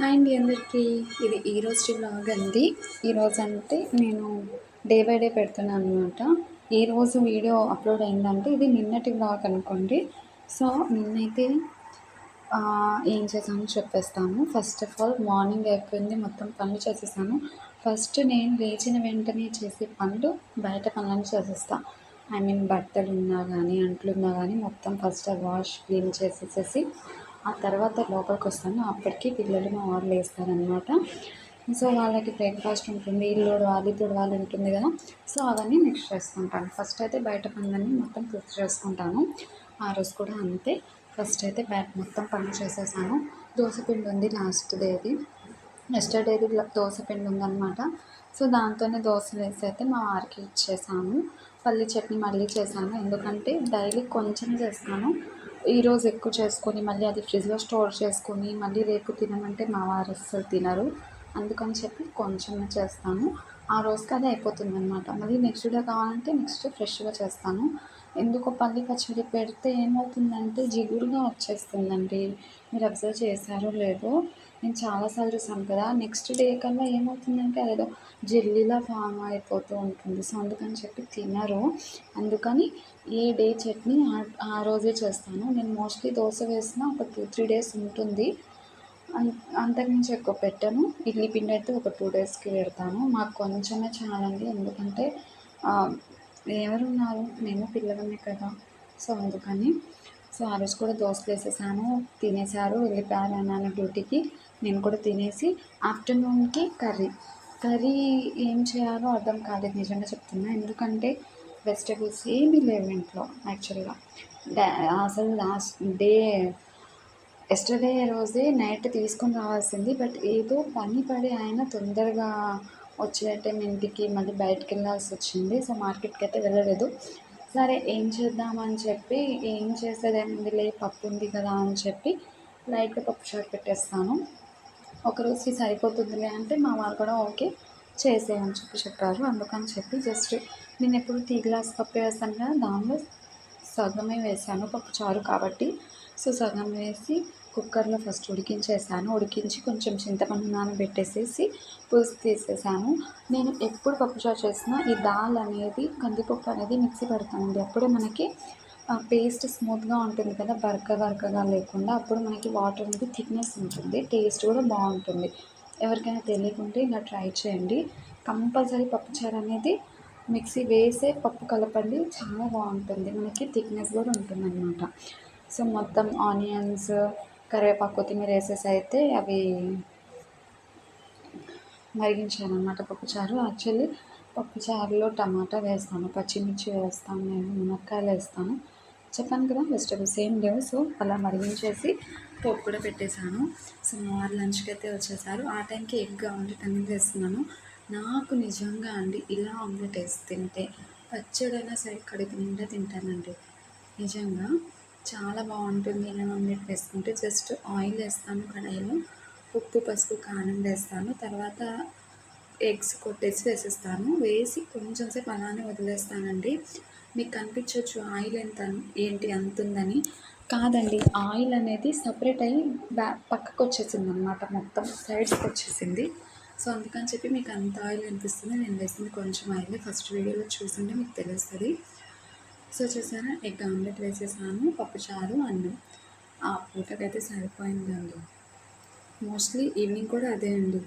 Hi అండి అందరికీ. ఇది ఈరోజు బ్లాగ్ అండి. ఈరోజు అంటే నేను డే బై డే పెడుతున్నాను అనమాట ఏ రోజు వీడియో అప్లోడ్ అయిందంటే ఇది నిన్నటి బ్లాగ్ అనుకోండి. సో నిన్నైతే ఏం చేశాను చెప్పేస్తాను. ఫస్ట్ ఆఫ్ ఆల్ మార్నింగ్ అయిపోయింది మొత్తం పనులు చేసేసాను. ఫస్ట్ నేను లేచిన వెంటనే చేసే పనులు బయట పనులను చేసేస్తాను ఐ మీన్ బట్టలు ఉన్నా కానీ అంట్లు ఉన్నా కానీ మొత్తం ఫస్ట్ వాష్ క్లీన్ చేసేసేసి ఆ తర్వాత లోపలికి వస్తాను అప్పటికి పిల్లలు మా వాళ్ళు వేస్తారనమాట సో వాళ్ళకి బ్రేక్ఫాస్ట్ ఉంటుంది ఇల్లు తుడవాలి తుడవాలి ఉంటుంది కదా. సో అవన్నీ నెక్స్ట్ చేసుకుంటాను. ఫస్ట్ అయితే బయట పనులన్నీ మొత్తం పూర్తి చేసుకుంటాను. ఆ రోజు కూడా అంతే. ఫస్ట్ అయితే బయట మొత్తం పనులు చేసేసాను. పిండి ఉంది లాస్ట్ డేది. ఎస్టర్డేది పిండి ఉందన్నమాట. సో దాంతోనే దోశ వేసి అయితే మా వారికి ఇచ్చేసాము పల్లి చట్నీ మళ్ళీ చేశాను. ఎందుకంటే డైలీ కొంచెం చేస్తాను. ఈరోజు ఎక్కువ చేసుకొని మళ్ళీ అది ఫ్రిడ్జ్లో స్టోర్ చేసుకొని మళ్ళీ రేపు తినమంటే మా వారు అస్సలు తినరు. అందుకని చెప్పి కొంచెం చేస్తాను. ఆ రోజుకి అది అయిపోతుంది అనమాట మళ్ళీ నెక్స్ట్ డే కావాలంటే నెక్స్ట్ ఫ్రెష్గా చేస్తాను. ఎందుకో పల్లి పచ్చడి పెడితే ఏమవుతుందంటే జిగురుగా వచ్చేస్తుందండి. మీరు అబ్జర్వ్ చేశారో లేదో. నేను చాలాసార్లు చూసాను కదా నెక్స్ట్ డే కల్లా ఏమవుతుందంటే అదేదో జెల్లీలా ఫామ్ అయిపోతూ ఉంటుంది. సో అందుకని చెప్పి తినరు. అందుకని ఏ డే చట్నీ ఆ రోజే చేస్తాను. నేను మోస్ట్లీ దోశ వేసిన ఒక టూ త్రీ డేస్ ఉంటుంది. అంతకుమించి ఎక్కువ పెట్టను. ఇడ్లీ పిండి అయితే ఒక టూ డేస్కి పెడతాను. మాకు కొంచెమే చాలండి. ఎందుకంటే ఎవరున్నారు మేము పిల్లలమే కదా. సో అందుకని సో ఆ రోజు కూడా దోశలు వేసేసాను. తినేసారు వెళ్ళిపోయారు అన్నాను డ్యూటీకి. నేను కూడా తినేసి ఆఫ్టర్నూన్కి కర్రీ. కర్రీ ఏం చేయాలో అర్థం కాలేదు నిజంగా చెప్తున్నా. ఎందుకంటే వెజిటేబుల్స్ ఏమీ లేవు ఇంట్లో యాక్చువల్గా. అసలు లాస్ట్ డే ఎస్టర్డే రోజే నైట్ తీసుకొని రావాల్సింది. బట్ ఏదో పని పడి ఆయన తొందరగా వచ్చే టైం ఇంటికి మళ్ళీ బయటకు వెళ్ళాల్సి వచ్చింది. సో మార్కెట్కి అయితే వెళ్ళలేదు. సరే ఏం చేద్దామని చెప్పి ఏం చేసేదేముంది లే పప్పు ఉంది కదా అని చెప్పి లైట్గా పప్పు చారు పెట్టేస్తాను. ఒకరోజుకి సరిపోతుందిలే అంటే మా వాళ్ళు కూడా ఓకే చేసేయని చెప్పి చెప్పారు. అందుకని చెప్పి జస్ట్ నేను ఎప్పుడు టీ గ్లాస్ పప్పు వేస్తాను కదా దానిలో సగమే వేసాను పప్పు చారు కాబట్టి. సో సగం వేసి కుక్కర్లో ఫస్ట్ ఉడికించేసాను. ఉడికించి కొంచెం చింతపండు నానబెట్టేసేసి పులుసు తీసేసాను. నేను ఎప్పుడు పప్పుచారు చేసినా ఈ దాల్ అనేది కందిపప్పు అనేది మిక్సీ పెడతానండి. అప్పుడే మనకి పేస్ట్ స్మూత్గా ఉంటుంది కదా బరక బరకగా లేకుండా అప్పుడు మనకి వాటర్ అనేది థిక్నెస్ ఉంటుంది టేస్ట్ కూడా బాగుంటుంది. ఎవరికైనా తెలియకుంటే ఇలా ట్రై చేయండి. కంపల్సరీ పప్పుచారు అనేది మిక్సీ వేసే పప్పు కలపండి చాలా బాగుంటుంది. మనకి థిక్నెస్ కూడా ఉంటుందన్నమాట. సో మొత్తం ఆనియన్స్ కరివేపాకు కొత్తిమీర వేసేసి అయితే అవి మరిగించాను అనమాట పప్పుచారు యాక్చువల్లీ పప్పుచారులో టమాటా వేస్తాను పచ్చిమిర్చి వేస్తాను నేను మునక్కాయలు వేస్తాను. చెప్పాను కదా వెజిటబుల్స్ ఏం లేవు. సో అలా మరిగించేసి పోపు కూడా పెట్టేశాను. సో వారు లంచ్కి అయితే వచ్చేసారు. ఆ టైంకి ఎగ్ ఆమ్లెట్ అనేది వేస్తున్నాను. నాకు నిజంగా అండి ఇలా ఆమ్లెట్ వేసి తింటే. పచ్చడైనా సరే కడుపు నిండా తింటానండి. నిజంగా చాలా బాగుంటుంది ఇలా ఆమ్లెట్ వేసుకుంటే. జస్ట్ ఆయిల్ వేస్తాను కడాయిలో ఉప్పు పసుపు కారం వేస్తాను. తర్వాత ఎగ్స్ కొట్టేసి వేసేస్తాను. వేసి కొంచెం సేపు అలానే వదిలేస్తానండి. మీకు కనిపించవచ్చు ఆయిల్ ఎంత ఏంటి అంతుందని. కాదండి ఆయిల్ అనేది సపరేట్ అయ్యి బ్యా పక్కకు వచ్చేసింది అనమాట మొత్తం సైడ్స్కి వచ్చేసింది సో అందుకని చెప్పి మీకు అంత ఆయిల్ అనిపిస్తుంది. నేను వేసింది కొంచెం ఆయిల్. ఫస్ట్ వీడియోలో చూసింటే మీకు తెలుస్తుంది. సో చూసారా? ఎగ్ ఆమ్లెట్ వేసేసాను పప్పుచారు అన్నం. ఆ పూటకైతే సరిపోయిందండి. మోస్ట్లీ ఈవినింగ్ కూడా అదే అండి.